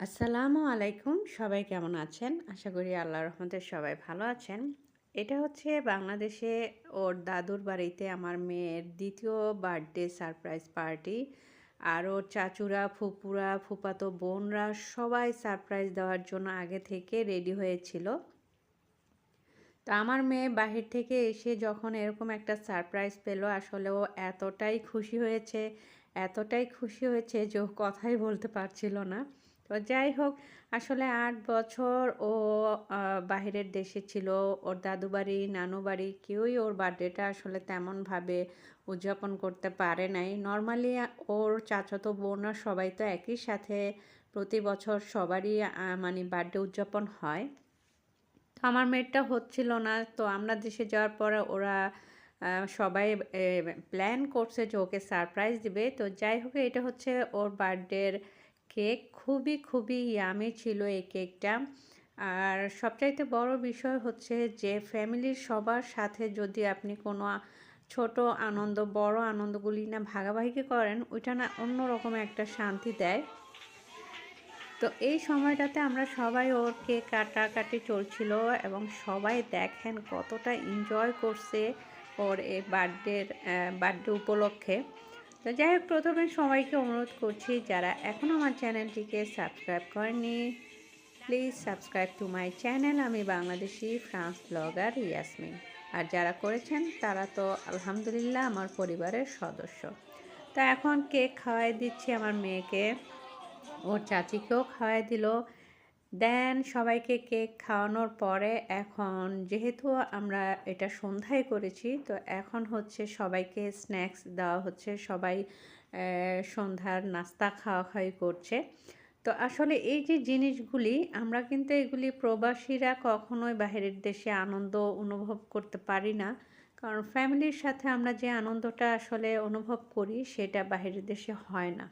আসসালামু আলাইকুম, সবাই কেমন আছেন? আশা করি আল্লাহ রহমতে সবাই ভালো আছেন। এটা হচ্ছে বাংলাদেশে ওর দাদুর বাড়িতে আমার মেয়ের দ্বিতীয় বার্থডে সারপ্রাইজ পার্টি। আর ওর চাচুরা, ফুপুরা, ফুপাতো বোনরা সবাই সারপ্রাইজ দেওয়ার জন্য আগে থেকে রেডি হয়েছিল। তো আমার মেয়ে বাহির থেকে এসে যখন এরকম একটা সারপ্রাইজ পেল, আসলে ও এতটাই খুশি হয়েছে, এতটাই খুশি হয়েছে যে কথাই বলতে পারছিল না। তো যাই হোক, আসলে আট বছর ও বাহিরের দেশে ছিল, ওর দাদু বাড়ি নানু বাড়ি কেউই ওর বার্থডেটা আসলে তেমনভাবে উদযাপন করতে পারে নাই। নর্মালি ওর চাচাতো বোনরা সবাই তো একই সাথে প্রতি বছর সবারই মানে বার্থডে উদযাপন হয়। তো আমার মেয়েরটা হচ্ছিল না, তো আমরা দেশে যাওয়ার পরে ওরা সবাই প্ল্যান করছে যে ওকে সারপ্রাইজ দিবে। তো যাই হোক, এটা হচ্ছে ওর বার্থডের কেক খুবই খুবই ইয়ামি ছিল এই কেকটা। আর সবচাইতে বড় বিষয় হচ্ছে যে ফ্যামিলির সবার সাথে যদি আপনি কোনো ছোট আনন্দ, বড় আনন্দগুলি না ভাগাভাগি করেন, ওইটা না অন্যরকম একটা শান্তি দেয়। তো এই সময়টাতে আমরা সবাই ওর কেক কাটাকাটি চলছিল এবং সবাই দেখেন কতটা এনজয় করছে ওর এই বার্থডের বার্থডে উপলক্ষে। তো যাই হোক, প্রথমে সবাইকে অনুরোধ করছি, যারা এখনও আমার চ্যানেলটিকে সাবস্ক্রাইব করেনি please subscribe to my channel. আমি বাংলাদেশি ফ্রান্স ব্লগার ইয়াসমিন। আর যারা করেছেন, তারা তো আলহামদুলিল্লাহ আমার পরিবারের সদস্য। তা এখন কেক খাওয়াই দিচ্ছি আমার মেয়েকে। ওর চাচিকেও খাওয়াই দিল। দেন সবাইকে কেক খাওয়ানোর পরে এখন যেহেতু আমরা এটা সন্ধ্যায় করেছি, তো এখন হচ্ছে সবাইকে স্ন্যাক্স দেওয়া হচ্ছে। সবাই সন্ধ্যার নাস্তা খাওয়া খাওয়াই করছে। তো আসলে এই যে জিনিসগুলি, আমরা কিন্তু এগুলি প্রবাসীরা কখনোই বাহিরের দেশে আনন্দ অনুভব করতে পারি না। কারণ ফ্যামিলির সাথে আমরা যে আনন্দটা আসলে অনুভব করি, সেটা বাহিরের দেশে হয় না।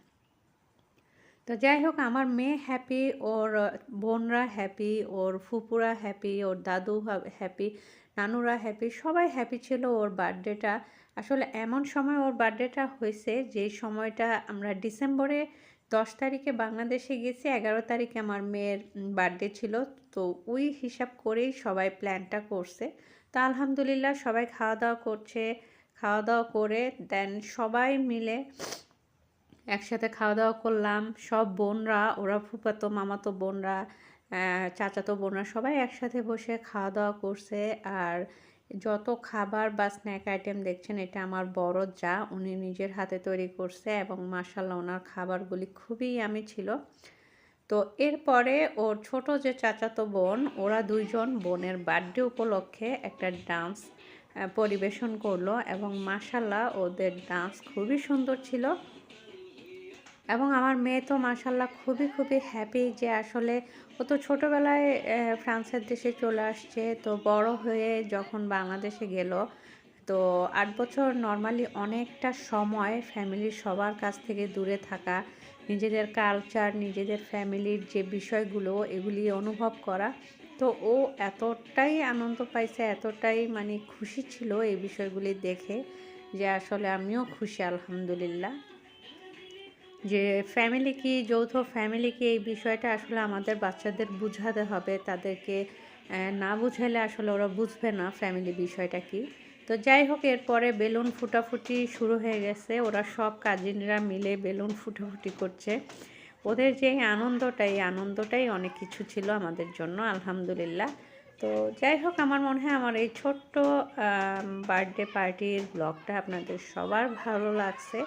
তো যাই হোক, আমার মেয়ে হ্যাপি ওর বোনরা হ্যাপি ওর ফুপুরা হ্যাপি ওর দাদু হ্যাপি নানুরা হ্যাপি সবাই হ্যাপি ছিল ওর বার্থডেটা আসলে এমন সময় ওর বার্থডেটা হয়েছে, যে সময়টা আমরা ডিসেম্বরে দশ তারিখে বাংলাদেশে গেছি, এগারো তারিখে আমার মেয়ের বার্থডে ছিল। তো ওই হিসাব করেই সবাই প্ল্যানটা করছে। তা আলহামদুলিল্লাহ সবাই খাওয়া দাওয়া করছে। খাওয়া দাওয়া করে দেন সবাই মিলে একসাথে খাওয়া দাওয়া করলাম। সব বোনরা, ওরা ফুপাতো মামাতো বোনরা চাচাতো বোনরা সবাই একসাথে বসে খাওয়া দাওয়া করছে। আর যত খাবার বা স্ন্যাক আইটেম দেখছেন, এটা আমার বড় যা, উনি নিজের হাতে তৈরি করছে এবং মাসাল্লাহ ওনার খাবারগুলি খুবই আমি ছিল। তো এরপরে ওর ছোট যে চাচাতো বোন, ওরা দুইজন বোনের বার্থডে উপলক্ষে একটা ডান্স পরিবেশন করল এবং মাসাল্লাহ ওদের ডান্স খুবই সুন্দর ছিল। এবং আমার মেয়ে তো মাসাল্লাহ খুবই খুবই হ্যাপি যে আসলে ও তো ছোটোবেলায় ফ্রান্সের দেশে চলে আসছে। তো বড় হয়ে যখন বাংলাদেশে গেল, তো আট বছর নর্মালি অনেকটা সময় ফ্যামিলির সবার কাছ থেকে দূরে থাকা, নিজেদের কালচার নিজেদের ফ্যামিলির যে বিষয়গুলো, এগুলি অনুভব করা। তো ও এতটাই আনন্দ পাইছে, এতটাই মানে খুশি ছিল এই বিষয়গুলি দেখে যে আসলে আমিও খুশি, আলহামদুলিল্লাহ। যে ফ্যামিলি কি, যৌথ ফ্যামিলি কি এই বিষয়টা আসলে আমাদের বাচ্চাদের বুঝাতে হবে। তাদেরকে না বুঝাইলে আসলে ওরা বুঝবে না ফ্যামিলি বিষয়টা কি। তো যাই হোক, এরপরে বেলুন ফুটাফুটি শুরু হয়ে গেছে। ওরা সব কাজিনরা মিলে বেলুন ফুটাফুটি করছে। ওদের যে আনন্দটা, এই আনন্দটাই অনেক কিছু ছিল আমাদের জন্য, আলহামদুলিল্লাহ। তো যাই হোক, আমার মনে হয় আমার এই ছোট্ট বার্থডে পার্টির ব্লগটা আপনাদের সবার ভালো লাগছে।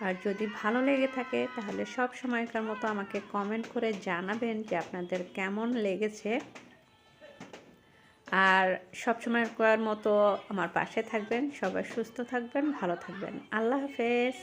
আর যদি ভালো লেগে থাকে, তাহলে সব সময়কার মতো আমাকে কমেন্ট করে জানাবেন যে আপনাদের কেমন লেগেছে। আর সব সময়কার মতো আমার পাশে থাকবেন, সবাই সুস্থ থাকবেন, ভালো থাকবেন। আল্লাহ হাফেজ।